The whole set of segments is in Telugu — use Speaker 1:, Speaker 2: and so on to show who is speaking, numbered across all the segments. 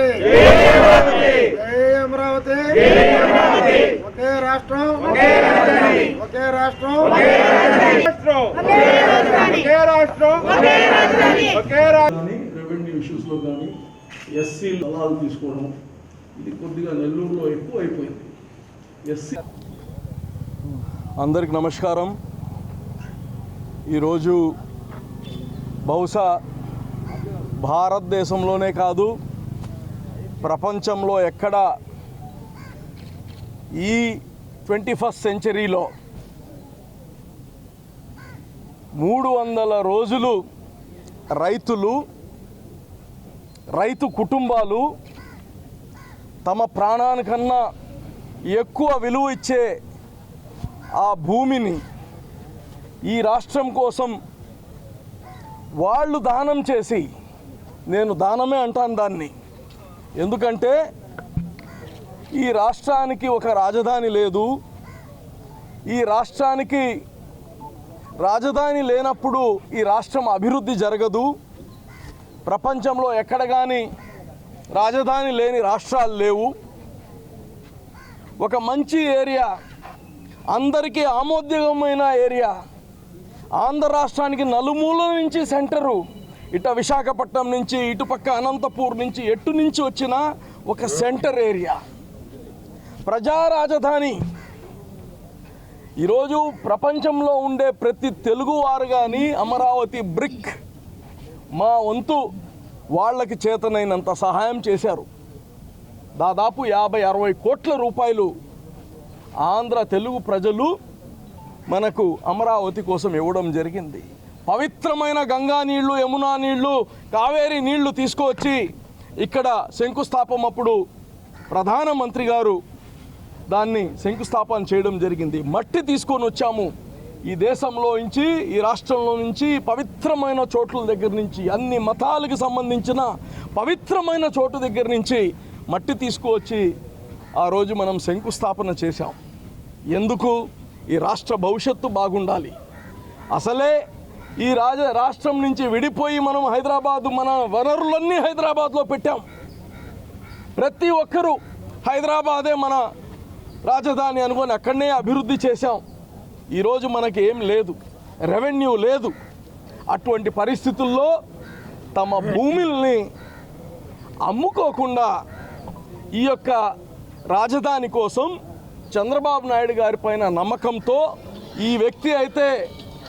Speaker 1: జై అమరావతి. ఒకే రాష్ట్రం. ఒకే రాష్ట్రం.
Speaker 2: రాష్ట్రం ఒకే రాష్ట్రం. ఒకే రాష్ట్రం.
Speaker 3: కానీ రెవెన్యూ ఇష్యూస్లో కానీ ఎస్సీ దళాలు తీసుకోవడం ఇది కొద్దిగా నెల్లూరులో ఎక్కువ అయిపోయింది. ఎస్సీ
Speaker 4: అందరికి నమస్కారం. ఈరోజు బహుశా భారతదేశంలోనే కాదు ప్రపంచంలో ఎక్కడ ఈ ట్వంటీ ఫస్ట్ సెంచరీలో మూడు వందల రోజులు రైతులు రైతు కుటుంబాలు తమ ప్రాణానికన్నా ఎక్కువ విలువ ఇచ్చే ఆ భూమిని ఈ రాష్ట్రం కోసం వాళ్ళు దానం చేసి నేను దానమే అంటాను దాన్ని. ఎందుకంటే ఈ రాష్ట్రానికి ఒక రాజధాని లేదు. ఈ రాష్ట్రానికి రాజధాని లేనప్పుడు ఈ రాష్ట్రం అభివృద్ధి జరగదు. ప్రపంచంలో ఎక్కడ కానీ రాజధాని లేని రాష్ట్రాలు లేవు. ఒక మంచి ఏరియా అందరికీ ఆమోదయోగమైన ఏరియా ఆంధ్ర రాష్ట్రానికి నలుమూల నుంచి సెంటరు ఇట విశాఖపట్నం నుంచి ఇటుపక్క అనంతపూర్ నుంచి ఎటు నుంచి వచ్చిన ఒక సెంటర్ ఏరియా. ప్రజా రాజధాని. ఈరోజు ప్రపంచంలో ఉండే ప్రతి తెలుగువారు కానీ అమరావతి బ్రిక్ మా వంతు వాళ్ళకి చేతనైనంత సహాయం చేశారు. దాదాపు యాభై అరవై కోట్ల రూపాయలు ఆంధ్ర తెలుగు ప్రజలు మనకు అమరావతి కోసం ఇవ్వడం జరిగింది. పవిత్రమైన గంగా నీళ్ళు యమునా నీళ్ళు కావేరి నీళ్ళు తీసుకువచ్చి ఇక్కడ శంకుస్థాపం అప్పుడు ప్రధానమంత్రి గారు దాన్ని శంకుస్థాపన చేయడం జరిగింది. మట్టి తీసుకొని వచ్చాము. ఈ దేశంలో నుంచి ఈ రాష్ట్రంలో నుంచి పవిత్రమైన చోట్ల దగ్గర నుంచి అన్ని మతాలకు సంబంధించిన పవిత్రమైన చోటు దగ్గర నుంచి మట్టి తీసుకువచ్చి ఆ రోజు మనం శంకుస్థాపన చేశాం. ఎందుకు? ఈ రాష్ట్ర భవిష్యత్తు బాగుండాలి. అసలే ఈ రాజ రాష్ట్రం నుంచి విడిపోయి మనం హైదరాబాద్ మన వనరులన్నీ హైదరాబాద్లో పెట్టాం. ప్రతి ఒక్కరూ హైదరాబాదే మన రాజధాని అనుకొని అక్కడనే అభివృద్ధి చేశాం. ఈరోజు మనకి ఏం లేదు. రెవెన్యూ లేదు. అటువంటి పరిస్థితుల్లో తమ భూముల్ని అమ్ముకోకుండా ఈ యొక్క రాజధాని కోసం చంద్రబాబు నాయుడు గారి పైన నమ్మకంతో ఈ వ్యక్తి అయితే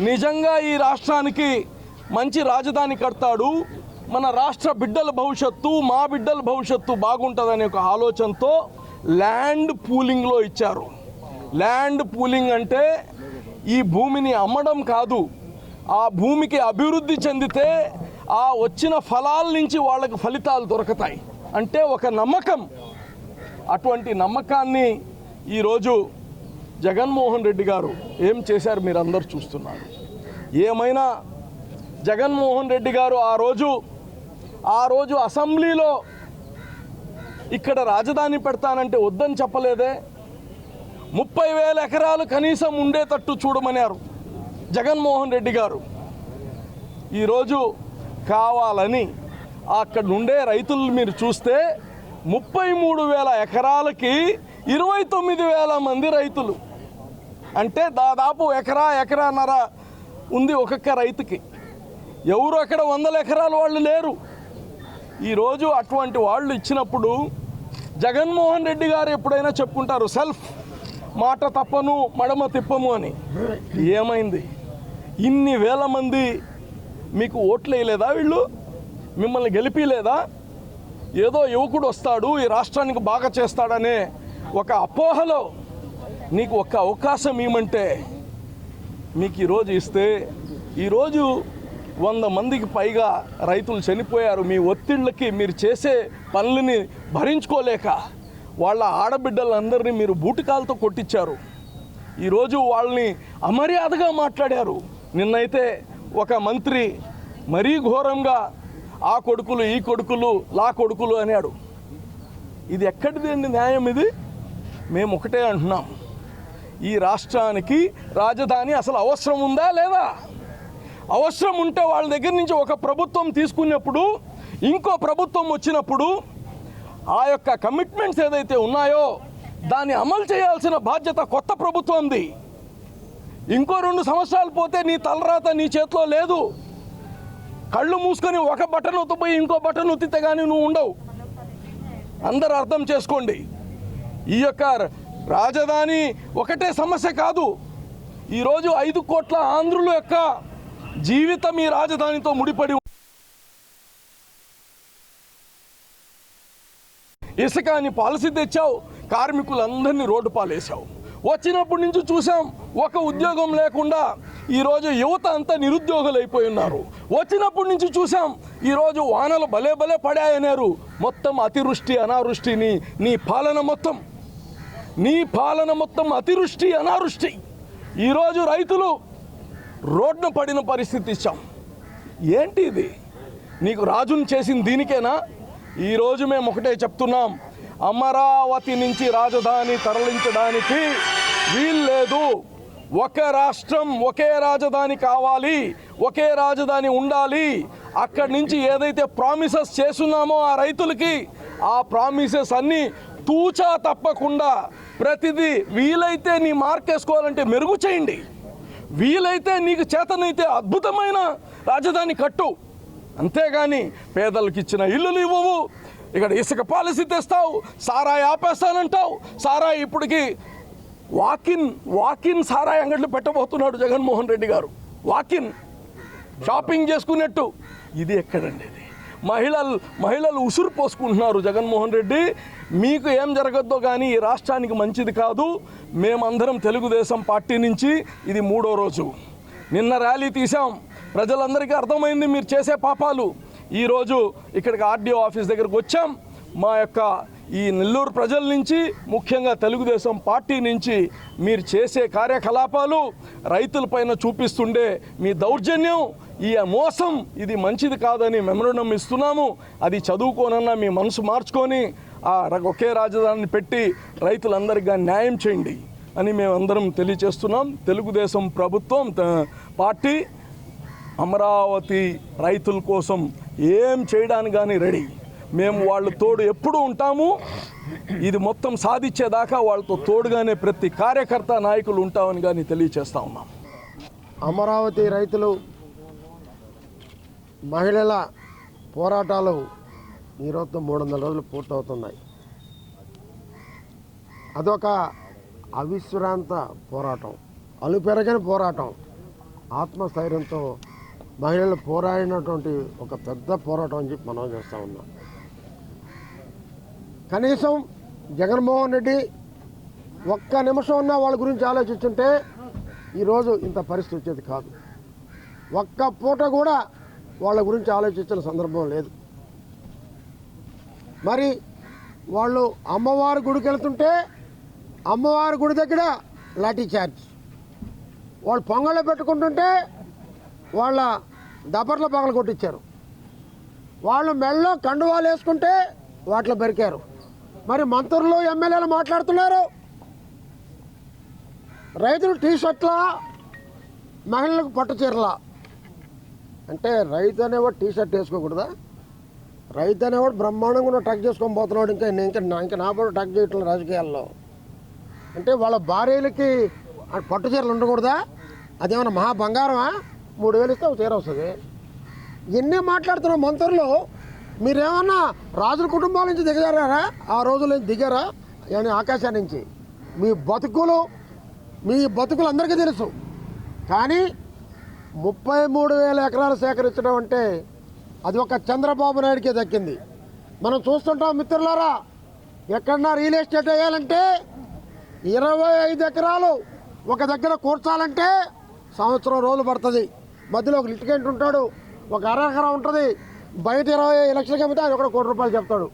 Speaker 4: నిజంగా ఈ రాష్ట్రానికి మంచి రాజధాని కడతాడు. మన రాష్ట్ర బిడ్డల భవిష్యత్తు మా బిడ్డల భవిష్యత్తు బాగుంటుందనే ఒక ఆలోచనతో ల్యాండ్ పూలింగ్లో ఇచ్చారు. ల్యాండ్ పూలింగ్ అంటే ఈ భూమిని అమ్మడం కాదు ఆ భూమికి అభివృద్ధి చెందితే ఆ వచ్చిన ఫలాల నుంచి వాళ్ళకి ఫలితాలు దొరుకుతాయి. అంటే ఒక నమ్మకం. అటువంటి నమ్మకాన్ని ఈరోజు జగన్మోహన్ రెడ్డి గారు ఏం చేశారు మీరు అందరు చూస్తున్నారు? ఏమైనా జగన్మోహన్ రెడ్డి గారు ఆ రోజు ఆ రోజు అసెంబ్లీలో ఇక్కడ రాజధాని పెడతానంటే వద్దని చెప్పలేదే? ముప్పై వేల ఎకరాలు కనీసం ఉండేటట్టు చూడమన్నారు జగన్మోహన్ రెడ్డి గారు. ఈరోజు కావాలని అక్కడ ఉండే రైతులు మీరు చూస్తే ముప్పై మూడు వేల ఎకరాలకి ఇరవై తొమ్మిది వేల మంది రైతులు అంటే దాదాపు ఎకరా ఎకరాన్నర ఉంది ఒక్కొక్క రైతుకి. ఎవరు అక్కడ వందల ఎకరాల వాళ్ళు లేరు. ఈరోజు అటువంటి వాళ్ళు ఇచ్చినప్పుడు జగన్మోహన్ రెడ్డి గారు ఎప్పుడైనా చెప్పుకుంటారు సెల్ఫ్ మాట తప్పను మడమ తిప్పము అని. ఏమైంది? ఇన్ని వేల మంది మీకు ఓట్లు వేయలేదా వీళ్ళు? మిమ్మల్ని గెలిపిలేదా ఏదో యువకుడు వస్తాడు ఈ రాష్ట్రానికి బాగా చేస్తాడనే ఒక అపోహలో నీకు ఒక్క అవకాశం ఏమంటే మీకు ఈరోజు ఇస్తే ఈరోజు వంద మందికి పైగా రైతులు చనిపోయారు. మీ ఒత్తిళ్ళకి మీరు చేసే పనులని భరించుకోలేక వాళ్ళ ఆడబిడ్డలందరినీ మీరు బూటికాలతో కొట్టించారు. ఈరోజు వాళ్ళని అమర్యాదగా మాట్లాడారు. నిన్నైతే ఒక మంత్రి మరీ ఘోరంగా ఆ కొడుకులు ఈ కొడుకులు లా కొడుకులు అన్నాడు. ఇది ఎక్కడిది అండి న్యాయం ఇది? మేము ఒకటే అంటున్నాం. ఈ రాష్ట్రానికి రాజధాని అసలు అవసరం ఉందా లేదా? అవసరం ఉంటే వాళ్ళ దగ్గర నుంచి ఒక ప్రభుత్వం తీసుకున్నప్పుడు ఇంకో ప్రభుత్వం వచ్చినప్పుడు ఆ యొక్క కమిట్మెంట్స్ ఏదైతే ఉన్నాయో దాన్ని అమలు చేయాల్సిన బాధ్యత కొత్త ప్రభుత్వంది. ఇంకో రెండు సంవత్సరాలు పోతే నీ తలరాత నీ చేతిలో లేదు. కళ్ళు మూసుకొని ఒక బటన్ ఒత్తిపోయి ఇంకో బటన్ ఒత్తితే కానీ నువ్వు ఉండవు. అందరు అర్థం చేసుకోండి. ఈ యొక్క రాజధాని ఒకటే సమస్య కాదు. ఈరోజు ఐదు కోట్ల ఆంధ్రుల యొక్క జీవితం ఈ రాజధానితో ముడిపడి ఇసుక అని పాలసీ తెచ్చావు కార్మికులందరినీ రోడ్డు పాలేసావు వచ్చినప్పటి నుంచి చూసాం ఒక ఉద్యోగం లేకుండా ఈరోజు యువత అంతా నిరుద్యోగులు అయిపోయి ఉన్నారు. వచ్చినప్పటి నుంచి చూసాం ఈరోజు వానలు భలే భలే పడాయన్నారు మొత్తం అతివృష్టి అనావృష్టిని నీ పాలన మొత్తం నీ పాలన మొత్తం అతివృష్టి అనావృష్టి. ఈరోజు రైతులు రోడ్డున పడిన పరిస్థితి ఇచ్చాం. ఏంటి ఇది? నీకు రాజుని చేసిన దీనికేనా? ఈరోజు మేము ఒకటే చెప్తున్నాం. అమరావతి నుంచి రాజధాని తరలించడానికి వీల్లేదు. ఒక రాష్ట్రం ఒకే రాజధాని కావాలి. ఒకే రాజధాని ఉండాలి. అక్కడి నుంచి ఏదైతే ప్రామిసెస్ చేస్తున్నామో ఆ రైతులకి ఆ ప్రామిసెస్ అన్నీ తూచా తప్పకుండా ప్రతిదీ వీలైతే నీ మార్క్ వేసుకోవాలంటే మెరుగు చేయండి. వీలైతే నీకు చేతనైతే అద్భుతమైన రాజధాని కట్టు. అంతేగాని పేదలకు ఇచ్చిన ఇల్లులు ఇవ్వవు. ఇక్కడ ఇసుక పాలసీ తెస్తావు సారాయి ఆపేస్తానంటావు. సారాయి ఇప్పటికి వాకిన్ వాకిన్ సారాయి అంగట్లు పెట్టబోతున్నాడు జగన్మోహన్ రెడ్డి గారు. వాకిన్ షాపింగ్ చేసుకున్నట్టు ఇది ఎక్కడండి ఇది? మహిళలు మహిళలు ఉసురు పోసుకుంటున్నారు జగన్మోహన్ రెడ్డి. మీకు ఏం జరగద్దో కానీ ఈ రాష్ట్రానికి మంచిది కాదు. మేమందరం తెలుగుదేశం పార్టీ నుంచి ఇది మూడో రోజు. నిన్న ర్యాలీ తీసాం ప్రజలందరికీ అర్థమైంది మీరు చేసే పాపాలు. ఈరోజు ఇక్కడికి ఆర్డీఓ ఆఫీస్ దగ్గరకు వచ్చాం. మా యొక్క ఈ నెల్లూరు ప్రజల నుంచి ముఖ్యంగా తెలుగుదేశం పార్టీ నుంచి మీరు చేసే కార్యకలాపాలు రైతులపైన చూపిస్తుండే మీ దౌర్జన్యం ఈ మోసం ఇది మంచిది కాదని మెమరణం ఇస్తున్నాము. అది చదువుకోనన్నా మీ మనసు మార్చుకొని ఆ ఒకే రాజధానిని పెట్టి రైతులందరికీ న్యాయం చేయండి అని మేమందరం తెలియచేస్తున్నాం తెలుగుదేశం ప్రభుత్వం పార్టీ అమరావతి రైతుల కోసం ఏం చేయడానికి కానీ రెడీ. మేము వాళ్ళ తోడు ఎప్పుడు ఉంటాము. ఇది మొత్తం సాధించేదాకా వాళ్ళతో తోడుగానే ప్రతి కార్యకర్త నాయకులు ఉంటామని కానీ తెలియచేస్తా ఉన్నాం.
Speaker 1: అమరావతి రైతులు మహిళల పోరాటాలు ఈరోజు మూడు వందల రోజులు పూర్తవుతున్నాయి. అదొక అవిశ్రాంత పోరాటం అలుపెరగని పోరాటం. ఆత్మస్థైర్యంతో మహిళలు పోరాడినటువంటి ఒక పెద్ద పోరాటం అని చెప్పి మనం చేస్తూ ఉన్నాం. కనీసం జగన్మోహన్ రెడ్డి ఒక్క నిమిషం ఉన్న వాళ్ళ గురించి ఆలోచించుంటే ఈరోజు ఇంత పరిస్థితి వచ్చేది కాదు. ఒక్క పూట కూడా వాళ్ళ గురించి ఆలోచించిన సందర్భం లేదు. మరి వాళ్ళు అమ్మవారి గుడికి వెళ్తుంటే అమ్మవారి గుడి దగ్గర లాఠీ చార్జ్. వాళ్ళు పొంగళ్ళు పెట్టుకుంటుంటే వాళ్ళ దబర్ల పగలు కొట్టించారు. వాళ్ళు మెళ్ళలో కండువాలు వేసుకుంటే వాటిలో బెరికారు. మరి మంత్రులు ఎమ్మెల్యేలు మాట్లాడుతున్నారు. రైతులు టీ షర్ట్లా మహిళలకు పట్టు చీరలా. అంటే రైతు అనేవాడు టీ షర్ట్ వేసుకోకూడదా? రైతు అనేవాడు బ్రహ్మాండంగా ఉన్న టక్ చేసుకొని పోతున్నాడు ఇంకా నేను ఇంకా నా ఇంకా నా కూడా టక్ చేయట్లేదు రాజకీయాల్లో. అంటే వాళ్ళ భార్యలకి పట్టు చీరలు ఉండకూడదా? అదేమన్నా మహా బంగారమా? మూడు వేలు ఇస్తే ఒక చీర వస్తుంది. ఎన్ని మాట్లాడుతున్న మంత్రులు మీరేమన్నా రాజుల కుటుంబాల నుంచి దిగజారారా? ఆ రోజుల్లో దిగారా? అని ఆకాశం నుంచి? మీ బతుకులు మీ బతుకులు అందరికీ తెలుసు. కానీ ముప్పై మూడు వేల ఎకరాలు సేకరించడం అంటే అది ఒక చంద్రబాబు నాయుడికే దక్కింది. మనం చూస్తుంటాం మిత్రులారా ఎక్కడన్నా రియల్ ఎస్టేట్ వేయాలంటే ఇరవై ఐదు ఎకరాలు ఒక దగ్గర కూర్చాలంటే సంవత్సరం రోజులు పడుతుంది. మధ్యలో ఒక లిటికెంట్ ఉంటాడు ఒక అర ఉంటుంది బయట ఇరవై లక్షలకి అమ్మితే ఆయన కూడా కోటి రూపాయలు చెప్తాడు.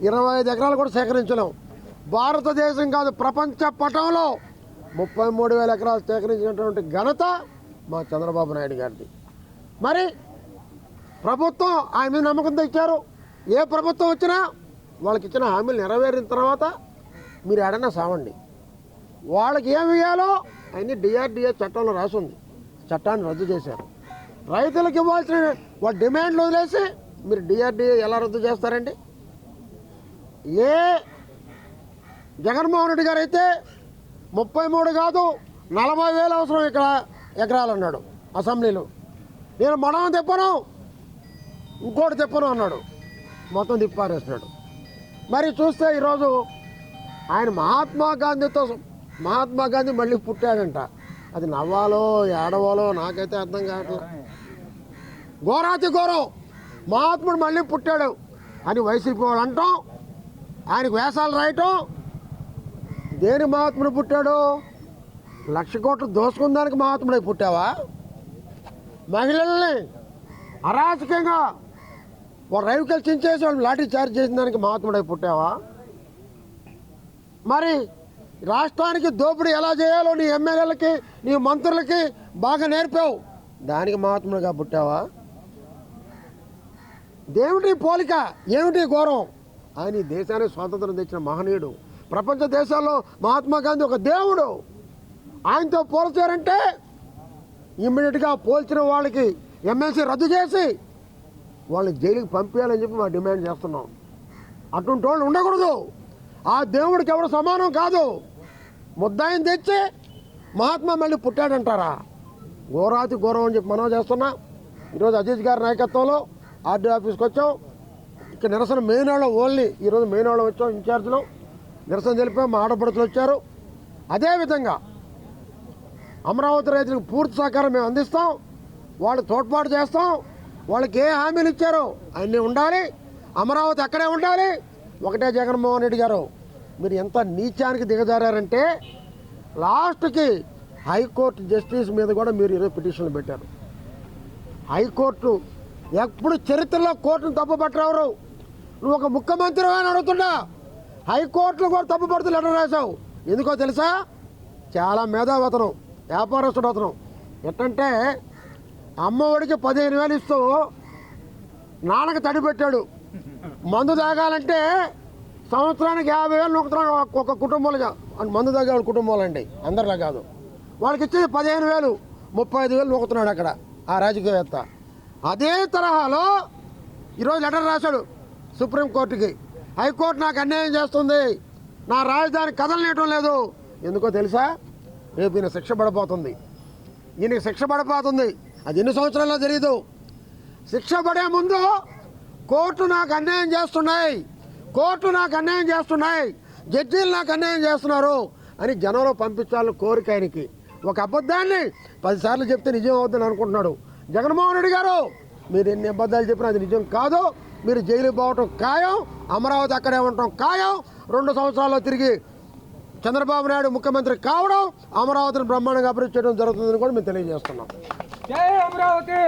Speaker 1: ఇరవై ఐదు ఎకరాలు కూడా సేకరించలేం. భారతదేశం కాదు ప్రపంచ పటంలో ముప్పై మూడు వేల ఎకరాలు సేకరించినటువంటి ఘనత మా చంద్రబాబు నాయుడు గారిది. మరి ప్రభుత్వం ఆయన మీద నమ్మకంతో ఇచ్చారు ఏ ప్రభుత్వం వచ్చినా వాళ్ళకి ఇచ్చిన హామీలు నెరవేరిన తర్వాత మీరు ఎడన్నా సావండి. వాళ్ళకి ఏమి ఇవ్వాలో అన్ని డిఆర్డిఏ చట్టంలో రాసి ఉంది. చట్టాన్ని రద్దు చేశారు. రైతులకు ఇవ్వాల్సిన వాళ్ళ డిమాండ్లు వదిలేసి మీరు డిఆర్డిఏ ఎలా రద్దు చేస్తారండి? ఏ జగన్మోహన్ రెడ్డి గారు అయితే ముప్పై మూడు కాదు నలభై వేలు అవసరం ఇక్కడ ఎకరాలు అన్నాడు అసెంబ్లీలో. నేను మనం తెప్పను ఇంకోటి తెప్పను అన్నాడు. మొత్తం తిప్పారేసినాడు మరి చూస్తే ఈరోజు ఆయన మహాత్మా గాంధీతో మహాత్మా గాంధీ మళ్ళీ పుట్టాడంట. అది నవ్వాలో ఏడవాలో నాకైతే అర్థం కావట్లేదు ఘోరాతి ఘోరం. మహాత్ముడు మళ్ళీ పుట్టాడు అని వైసీపీ వాళ్ళు అంటాం. ఆయనకు వేషాలు రాయటం. దేని మహాత్ముడు పుట్టాడు? లక్ష కోట్లు దోసుకుందానికి మహాత్ముడై పుట్టావా? మహిళల్ని అరాచకంగా ఒక రైవికల్ చించేసి వాళ్ళు లాఠీ చార్జ్ చేసిన దానికి మహాత్ముడై పుట్టావా? మరి రాష్ట్రానికి దోపిడీ ఎలా చేయాలో నీ ఎమ్మెల్యేలకి నీ మంత్రులకి బాగా నేర్పావు. దానికి మహాత్ముడిగా పుట్టావా? దేవుడి పోలిక ఏమిటి ఘోరం? ఆయన దేశానికి స్వాతంత్రం తెచ్చిన మహనీయుడు. ప్రపంచ దేశాల్లో మహాత్మా గాంధీ ఒక దేవుడు. ఆయనతో పోల్చారంటే ఇమ్మీడియట్గా పోల్చిన వాళ్ళకి ఎమ్మెల్సీ రద్దు చేసి వాళ్ళని జైలుకి పంపించాలని చెప్పి మేము డిమాండ్ చేస్తున్నాం. అటువంటి వాళ్ళు ఉండకూడదు. ఆ దేవుడికి ఎవరు సమానం కాదు. ముద్దాయిని తెచ్చి మహాత్మా మళ్ళీ పుట్టాడంటారా? ఘోరాతి ఘోరం అని చెప్పి మనం చేస్తున్నా. ఈరోజు అజీజ్ గారి నాయకత్వంలో ఆర్డీ ఆఫీస్కి వచ్చాం. ఇక్కడ నిరసన మెయిన్ వాళ్ళు ఓన్లీ ఈరోజు మెయిన్ వాళ్ళు వచ్చాం ఇన్ఛార్జ్లో. నిరసన తెలిపాం మా ఆడపడుతులు వచ్చారు. అదేవిధంగా అమరావతి రైతులకు పూర్తి సహకారం మేము అందిస్తాం. వాళ్ళు తోడ్పాటు చేస్తాం. వాళ్ళకి ఏ హామీలు ఇచ్చారో అన్నీ ఉండాలి. అమరావతి అక్కడే ఉండాలి. ఒకటే జగన్మోహన్ రెడ్డి గారు మీరు ఎంత నీచానికి దిగజారంటే లాస్ట్కి హైకోర్టు జస్టిస్ మీద కూడా మీరు ఈరోజు పిటిషన్లు పెట్టారు. హైకోర్టు ఎప్పుడు చరిత్రలో కోర్టును తప్పుపట్టరెవరు. నువ్వు ఒక ముఖ్యమంత్రి అని అడుగుతున్నా. హైకోర్టులో కూడా తప్పుపడుతూ లెటర్ రాశావు. ఎందుకో తెలుసా? చాలా మేధావతనం వ్యాపారస్తుడు అతను. ఎట్టంటే అమ్మఒడికి పదిహేను వేలు ఇస్తూ నాన్నకి తడి పెట్టాడు. మందు తాగాలంటే సంవత్సరానికి యాభై వేలు నొక్కుతున్నాడు ఒక్కొక్క కుటుంబాలుగా మందు తాగే వాళ్ళ కుటుంబాలండి అందరిలా కాదు. వాళ్ళకి ఇచ్చేది పదిహేను వేలు ముప్పై ఐదు వేలు నొక్కుతున్నాడు అక్కడ ఆ రాజకీయవేత్త. అదే తరహాలో ఈరోజు లెటర్ రాశాడు సుప్రీంకోర్టుకి హైకోర్టు నాకు అన్యాయం చేస్తుంది. నా రాజధాని కదలనేయటం లేదు. ఎందుకో తెలుసా? రేపు ఈయన శిక్ష పడిపోతుంది. ఈయనకి శిక్ష పడిపోతుంది. అది ఎన్ని సంవత్సరాల్లో తెలియదు శిక్ష పడే ముందు కోర్టు నాకు అన్యాయం చేస్తున్నాయి. కోర్టు నాకు అన్యాయం చేస్తున్నాయి. జడ్జీలు నాకు అన్యాయం చేస్తున్నారు అని జనంలో పంపించాలని కోరిక ఆయనకి. ఒక అబద్ధాన్ని పదిసార్లు చెప్తే నిజం అవుతుందని అనుకుంటున్నాడు. జగన్మోహన్ రెడ్డి గారు మీరు ఎన్ని అబద్ధాలు చెప్పినా అది నిజం కాదు. మీరు జైలు పోవటం ఖాయం అమరావతి అక్కడే ఉండటం ఖాయం. రెండు సంవత్సరాల్లో తిరిగి చంద్రబాబు నాయుడు ముఖ్యమంత్రి కావడం అమరావతిని బ్రహ్మాండంగా అభివృద్ధి చేయడం జరుగుతుందని కూడా మేము తెలియజేస్తున్నాం.
Speaker 5: జై అమరావతి!